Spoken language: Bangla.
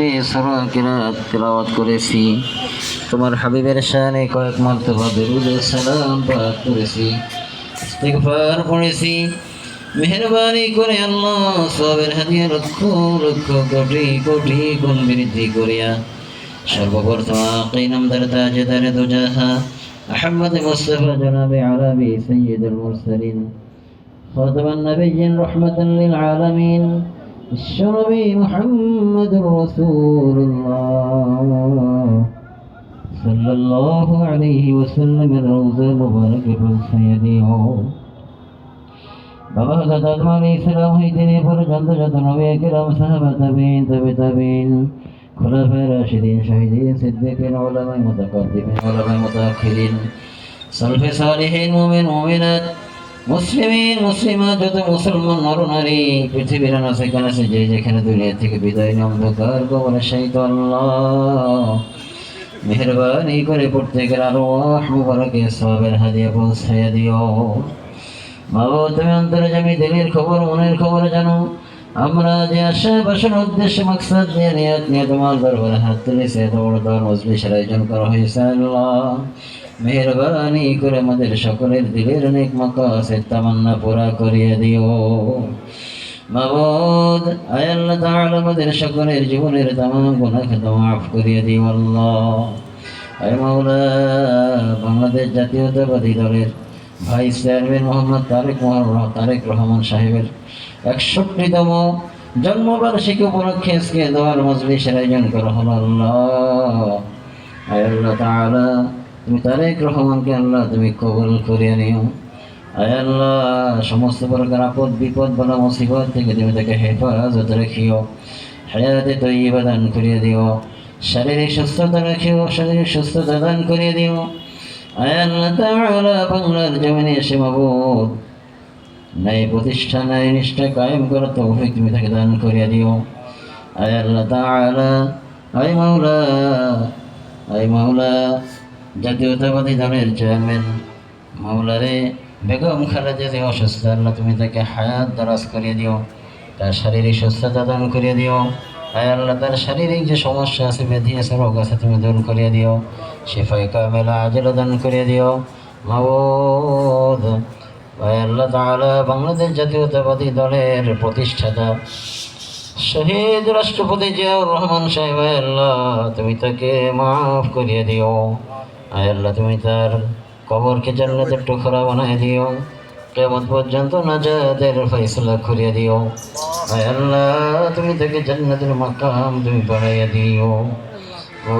আয়াতে তেলাওয়াত করেছি। তোমার হাবিবের শানে কয়েক মার্তবা বেরুদের সালাম পাঠ করেছি। ইস্তেগফার করেছি মেহরবানি করে আল্লাহ সবের হাদিয়া লক্ষ লক্ষ কোটি কোটি গুণ বৃদ্ধি করিয়া সর্বপ্রথম আকি নামদার তাজেদার দুজাহা। আহমদ মুস্তফা জনাবে আরবি সৈয়দুল মুরসালিন। খতমান নবীজিন রহমতুল লিল للعالمين الشربي محمد رسول الله صلى الله عليه وسلم الروضة المباركة سيدي বাবা হজরত আদম আলী ইসলাম হইতে নিয়ে পর্যন্ত যত নবী একরাম সাহাবা তাবিন তবে তাবিন খোলাফায়ে রাশিদিন শহীদিন সিদ্দিকিন উলামায়ে মুতাকাদ্দিমিন উলামায়ে মুতাআখিরিন সালফে সালিহিন মুমিন মুমিনাত মুসলিমিন মুসলিমাত যত মুসলমান, নরনারী, পৃথিবীর সেখানে আছে যে যেখানে দুনিয়া থেকে বিদায় নিয়ে অন্ধকার শাহিত আল্লাহ। মেহরবানি করে প্রত্যেকের আরও মুবারকে সবের হাদিয়া পৌঁছাইয়া দিও। বাবা, তুমি অন্তরে জামি দিলের খবর, মনের খবর জানো। আমরা যে আশা বাসার উদ্দেশ্য মাকসাদ নিয়ে নিয়ে তোমার দরবারে হাত তুলেছে, এত বড় দর মজলিসের আয়োজন করা হয়েছে আল্লাহ। মেহরবানি করে আমাদের সকলের দিলের অনেক মকাসে তামান্না পুরা করিয়ে দিও। মাবুদ আল্লাহ তাআলা আমাদের সকলের জীবনের তামাম গুনাহ খাতা মাফ করিয়ে দিও আল্লাহ। আয় মাওলা, বাংলাদেশ জাতীয়তাবাদী দলের ভাইস চেয়ারম্যান মোহাম্মদ তারেক মোহাম্মদ তারেক রহমান সাহেবের একষট্টিতম জন্মবার্ষিকী উপলক্ষে আজকে দোয়ার মজলিসের আয়োজন করা হলো আল্লাহ। আল্লাহ তাআলা তুমি তারেক রহমানকে আল্লাহ তুমি কবুল করিয়ে নিও। আয় আল্লাহ, সমস্ত প্রকার আপদ বিপদ বলা মুসিবত থেকে তুমি তাকে হেফাজত রাখিও। হায়াতে তৈবা দান করিয়ে দিও। শারীরিক সুস্থতা রাখিও, শারীরিক সুস্থতা দান করিয়ে দিও। আয় আল্লাহ তাআলা বাংলার জমিনে এসে মাবুদ। ন্যায় প্রতিষ্ঠা, ন্যায় নিষ্ঠা কায়েম করার তৌফিক তুমি তাকে দান করিয়া দিও। আয় আল্লাহ তাআলা, আয় মাওলা আয় মাওলা। জাতীয়তাবাদী দলের চেয়ারম্যান মাওলারে বেগম খালেদা যে অসুস্থ, আল্লাহ তুমি তাকে হায়াত দারাজ করিয়ে দিও, তার শারীরিক সুস্থতা দান করিয়ে দিও। আয় আল্লাহ, তার শারীরিক যে সমস্যা আছে, ব্যাধি আছে, রোগ আছে, তুমি দূর করিয়ে দিও। শেফাই কামেলা আজল দান করিয়ে দিও। মাবুদ আয় আল্লাহ তাআলা, বাংলাদেশ জাতীয়তাবাদী দলের প্রতিষ্ঠাতা, শহীদ রাষ্ট্রপতি জিয়াউর রহমান সাহেব আল্লাহ, তুমি তাকে মাফ করিয়ে দিও। আয় তুমি তার কবরকে জান্নাতের টুকরা বানাই দিও। কেমন পর্যন্ত নাজাদের ফয়সলা করিয়া দিও। আয় তুমি তাকে জান্নাতের মাকাম তুমি বানাইয়া দিও। ও